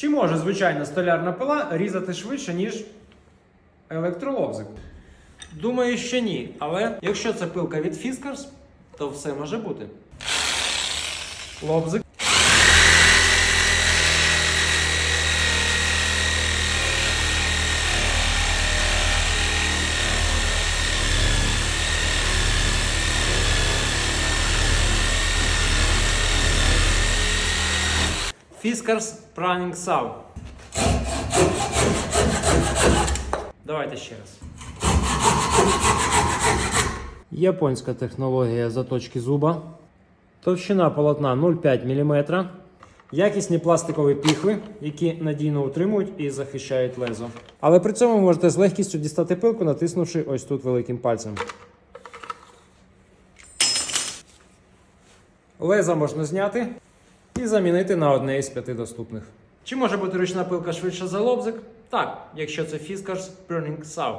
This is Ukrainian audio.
Чи може звичайна столярна пила різати швидше, ніж електролобзик? Думаю, що ні. Але якщо це пилка від Fiskars, то все може бути. Лобзик. Fiskars Pruning Saw. Давайте ще раз. Японська технологія заточки зуба. Товщина полотна 0,5 мм. Якісні пластикові піхви, які надійно утримують і захищають лезо. Але при цьому можете з легкістю дістати пилку, натиснувши ось тут великим пальцем. Леза можна зняти і замінити на одне із п'яти доступних. Чи може бути ручна пилка швидше за лобзик? Так, якщо це Fiskars Burning Saw.